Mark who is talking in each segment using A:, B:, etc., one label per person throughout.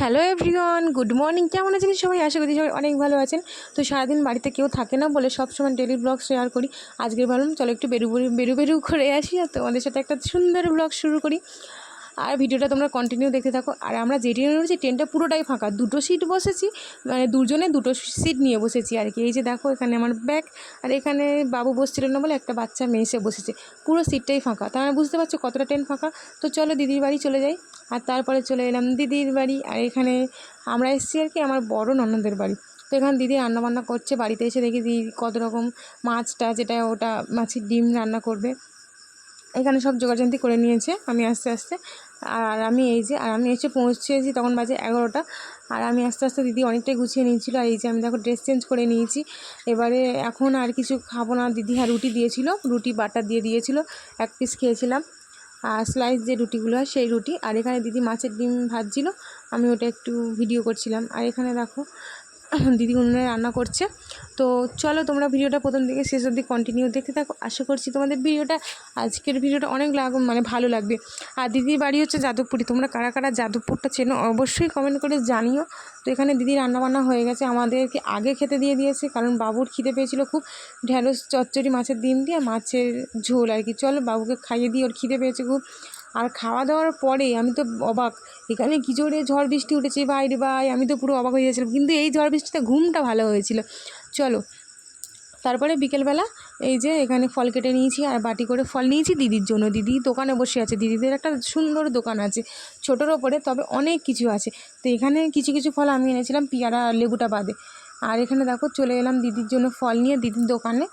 A: Hello everyone, good morning. কেমন আছেন সবাই? আশা করি সবাই অনেক ভালো আছেন। তো সারাদিন বাড়িতে কেউ থাকে না বলে সবসময় ডেলি ব্লগ শেয়ার করি। আজকে ভাবলাম, চলো একটু বেরু বেরু বেরু করে আসি আর তোমাদের সাথে একটা সুন্দর ব্লগ শুরু করি। আর ভিডিওটা তোমরা কন্টিনিউ দেখতে থাকো। আর আমরা যে ট্রেনে উঠেছি ট্রেনটা পুরোটাই ফাঁকা। দুটো সিট বসেছি মানে দুজনে দুটো সিট নিয়ে বসেছি আর কি। এই যে দেখো, এখানে আমার ব্যাগ আর এখানে বাবু বসছিল না বলে একটা বাচ্চা মেয়ে এসে বসেছে। পুরো সিটটাই ফাঁকা। তারা বুঝতে পারছ কতটা ট্রেন ফাঁকা? তো চলো দিদির বাড়ি চলে যাই। আর তারপরে চলে এলাম দিদির বাড়ি। আর এখানে আমরা এসেছি আর কি আমার বড় ননদের বাড়ি। তো এখানে দিদি রান্নাবান্না করছে, বাড়িতে এসে দেখি দিদি কত রকম মাছটা, যেটা ওটা মাছের ডিম রান্না করবে। এখানে সব জোগাড়যন্ত্রী করে নিয়েছে। আমি আস্তে আস্তে আর আমি এই যে, আর আমি এসে পৌঁছেছি তখন বাজে এগারোটা। আর আমি আস্তে আস্তে দিদি অনেকটাই গুছিয়ে নিয়েছিল। আর এই যে আমি দেখো ড্রেস চেঞ্জ করে নিয়েছি। এবারে এখন আর কিছু খাব না। দিদি হ্যাঁ রুটি দিয়েছিল। রুটি, বাটার দিয়ে দিয়েছিল। এক পিস খেয়েছিলাম। আর স্লাইস যে রুটিগুলো হয় সেই রুটি। আর এখানে দিদি মাছের ডিম ভাজছিল। আমি ওটা একটু ভিডিও করছিলাম। আর এখানে দেখো দিদি উনুনে রান্না করছে। তো চলো তোমরা ভিডিওটা প্রথম থেকে শেষ অবধি কন্টিনিউ দেখতে থাকো। আশা করছি তোমাদের ভিডিওটা, আজকের ভিডিওটা অনেক লাগ মানে ভালো লাগবে। আর দিদির বাড়ি হচ্ছে যাদবপুরি তোমরা কারা কারা যাদবপুরটা চেনো অবশ্যই কমেন্ট করে জানিও। তো এখানে দিদি রান্নাবান্না হয়ে গেছে। আমাদেরকে আগে খেতে দিয়ে দিয়েছে, কারণ বাবুর খিদে পেয়েছিল খুব। ঢ্যাঁড়স, চচ্চড়ি, মাছের ডিম দিয়ে, মাছের ঝোল আর কি। চলো বাবুকে খাইয়ে দিয়ে ওর খিদে পেয়েছে খুব। আর খাওয়া দাওয়ার পরে আমি তো অবাক। এখানে কী জোরে ঝড় বৃষ্টি উঠেছে, ভাই রে ভাই, আমি তো পুরো অবাক হয়ে গেছিলাম কিন্তু এই ঝড় বৃষ্টিতে ঘুমটা ভালো হয়েছিল। চলো, তারপরে বিকেলবেলা এই যে এখানে ফল কেটে নিয়েছি আর বাটি করে ফল নিয়েছি দিদির জন্য। দিদি দোকানে বসে আছে। দিদিদের একটা সুন্দর দোকান আছে, ছোটোর ওপরে, তবে অনেক কিছু আছে। তো এখানে কিছু কিছু ফল আমি এনেছিলাম পিয়ারা, লেবুটা বাদে। আর এখানে দেখো, চলে এলাম দিদির জন্য ফল নিয়ে দিদির দোকানে।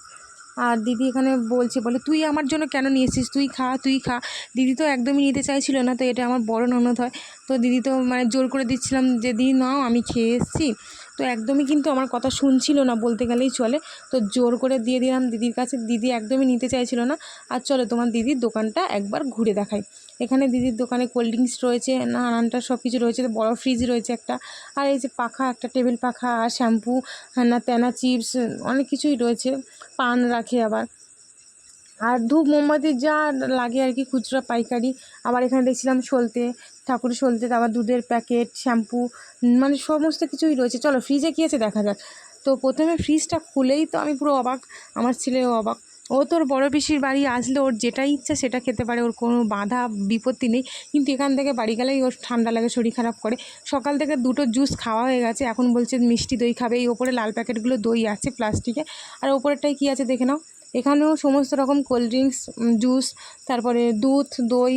A: আর দিদি এখানে বলছে, বলে, তুই আমার জন্য কেন নিয়ে এসেছিস? তুই খা তুই খা। দিদি তো একদমই নিতে চাইছিল না, তো এটা আমার বড় ননদ হয়। তো দিদি তো মানে জোর করে দিচ্ছিলাম যে, দিদি নাও, আমি খেয়ে এসেছি। তো একদমই কিন্তু আমার কথা শুনছিল না বলতে গেলেই চলে। তো জোর করে দিয়ে দিলাম দিদির কাছে। দিদি একদমই নিতে চাইছিল না। আর চলো তোমার দিদির দোকানটা একবার ঘুরে দেখাই। এখানে দিদির দোকানে কোল্ড ড্রিঙ্কস রয়েছে, নানানটা সব কিছু রয়েছে। বড় ফ্রিজ রয়েছে একটা। আর এই যে পাখা, একটা টেবিল পাখা, আর শ্যাম্পু না তেনা চিপস অনেক কিছুই রয়েছে। পান রাখে আবার। আর ধূপ মোমবাতি যা লাগে আর কি, খুচরা পাইকারি। আবার এখানে দেখছিলাম সলতে, ঠাকুর সলতে আবার দুধের প্যাকেট, শ্যাম্পু মানে সমস্ত কিছুই রয়েছে। চলো ফ্রিজে কী আছে দেখা যাক। তো প্রথমে ফ্রিজটা খুলেই তো আমি পুরো অবাক, আমার ছেলেও অবাক। ও তোর বড় পিসির বাড়ি আসলে ওর যেটা ইচ্ছা সেটা খেতে পারে, ওর কোনো বাধা, বিপত্তি নেই। কিন্তু এখান থেকে বাড়ি গেলেই ওর ঠান্ডা লাগে, শরীর খারাপ করে। সকাল থেকে দুটো জুস খাওয়া হয়ে গেছে, এখন বলছে মিষ্টি দই খাবে। এই ওপরে লাল প্যাকেটগুলো দই আছে প্লাস্টিকে আর ওপরেরটাই কী আছে দেখে নাও। এখানেও সমস্ত রকম কোল্ড ড্রিঙ্কস জুস তারপরে দুধ, দই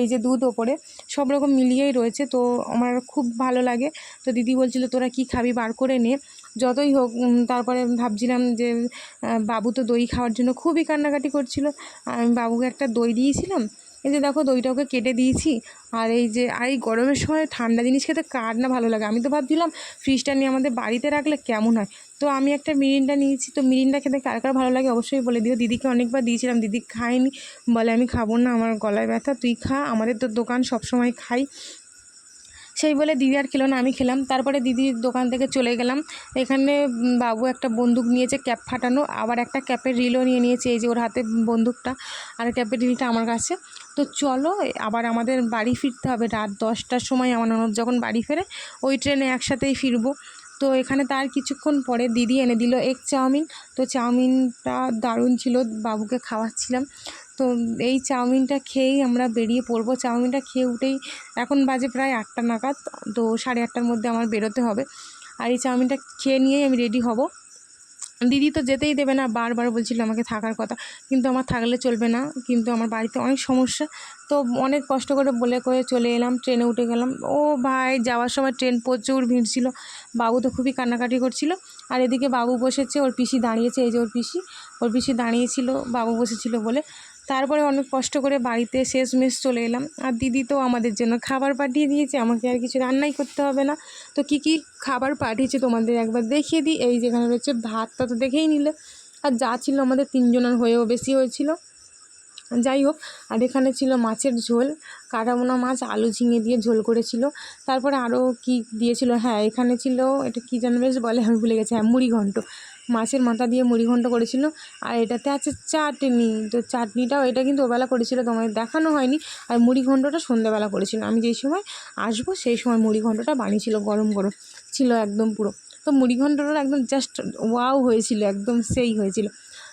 A: এই যে দুধ ওপরে সব রকম মিলিয়েই রয়েছে। তো আমার খুব ভালো লাগে। তো দিদি বলছিল, তোরা কি খাবি? বার করে নে। যতই হোক তারপরে ভাবছিলাম যে বাবু তো দই খাওয়ার জন্য খুবই কান্নাকাটি করছিল। আমি বাবুকে একটা দই দিয়েছিলাম। এই যে দেখো দইটা ওকে কেটে দিয়েছি, আর এই যে, আর এই গরমের সময় ঠান্ডা জিনিস খেতে কার না ভালো লাগে। আমি তো ভাবছিলাম ফ্রিজটা নিয়ে আমাদের বাড়িতে রাখলে কেমন হয়। তো আমি একটা মিরিন্ডা নিয়েছি, তো মিরিন্ডা খেতে কার কার ভালো লাগে অবশ্যই বলে দিও। দিদিকে অনেকবার দিয়েছিলাম, দিদি খায়নি। বলে আমি খাব না, আমার গলায় ব্যথা, তুই খা। আমাদের তো দোকান সবসময় খাই। সেই বলে, দিদি আর খেলো না, আমি খেলাম। তারপরে দিদির দোকান থেকে চলে গেলাম। এখানে বাবু একটা বন্দুক নিয়েছে, ক্যাপ ফাটানো। আবার একটা ক্যাপের রিলও নিয়ে নিয়েছে, এই যে ওর হাতে বন্দুকটা আর ক্যাপের রিলটা আমার কাছে। তো চলো, আবার আমাদের বাড়ি ফিরতে হবে। রাত দশটার সময় আমার ননদ যখন বাড়ি ফেরে, ওই ট্রেনে একসাথেই ফিরবো। তো এখানে তার কিছুক্ষণ পরে দিদি এনে দিল, এগ চাউমিন। তো চাউমিনটা দারুণ ছিল, বাবুকে খাওয়াচ্ছিলাম। তো এই চাউমিনটা খেয়েই আমরা বেরিয়ে পড়ব। চাউমিনটা খেয়ে উঠেই এখন বাজে প্রায় আটটা নাগাদ, তো সাড়ে আটটার মধ্যে আমার বেরোতে হবে। আর এই চাউমিনটা খেয়ে নিয়েই আমি রেডি হব। দিদি তো যেতেই দেবে না, বারবার বলছিল আমাকে থাকার কথা। কিন্তু আমার থাকলে চলবে না, কিন্তু আমার বাড়িতে অনেক সমস্যা। তো অনেক কষ্ট করে বলে করে চলে এলাম, ট্রেনে উঠে গেলাম। ও ভাই, যাওয়ার সময় ট্রেন প্রচুর ভিড় ছিল। বাবু তো খুবই কান্নাকাটি করছিল। আর এদিকে বাবু বসেছে, ওর পিসি দাঁড়িয়েছে। এই যে ওর পিসি ওর পিসি দাঁড়িয়েছিল, বাবু বসেছিল বলে। তারপরে অনেক কষ্ট করে বাড়িতে শেষমেশ চলে এলাম। আর দিদি তো আমাদের জন্য খাবার পাঠিয়ে দিয়েছে, আমাকে আর কিছু রান্নাই করতে হবে না। তো কি কি খাবার পাঠিয়েছে তোমাদের একবার দেখিয়ে দিই। এই যেখানে রয়েছে ভাতটা তো দেখেই নিলে। আর যা ছিল আমাদের তিনজনের হয়েও বেশি হয়েছিল। যাই হোক, আর এখানে ছিল মাছের ঝোল। কাটামোনা মাছ, আলু ঝিঙে দিয়ে ঝোল করেছিল। তারপরে আরও কি দিয়েছিল? হ্যাঁ এখানে ছিল, এটা কী যেন বেশ বলে, আমি ভুলে গেছি। হ্যাঁ মুড়ি ঘন্ট। মাছের মাথা দিয়ে মুড়ি ঘন্ট করেছিল। আর এটাতে আছে চাটনি। তো চাটনিটাও এটা কিন্তু ওবেলা করেছিল, তোমাদের দেখানো হয়নি। আর মুড়ি ঘন্টটা সন্ধ্যাবেলা করেছিল। আমি যেই সময় আসব, সেই সময় মুড়িঘণ্টটা বানিয়েছিল, গরম গরম। ছিল একদম পুরো। তো মুড়ি ঘন্টটা একদম জাস্ট ওয়াও হয়েছিল, একদম সেই হয়েছিল।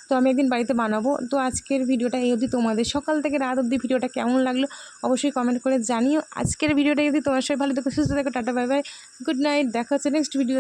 A: তো আমি একদিন বাড়িতে বানাবো। তো আজকের ভিডিওটা এই অবধি। তোমাদের সকাল থেকে রাত অবধি ভিডিওটা কেমন লাগল অবশ্যই কমেন্ট করে জানিও। আজকের ভিডিওটা যদি তোমার সবাই ভালো দেখো সুস্থ দেখো tata, bye bye good night দেখা হচ্ছে নেক্সট ভিডিও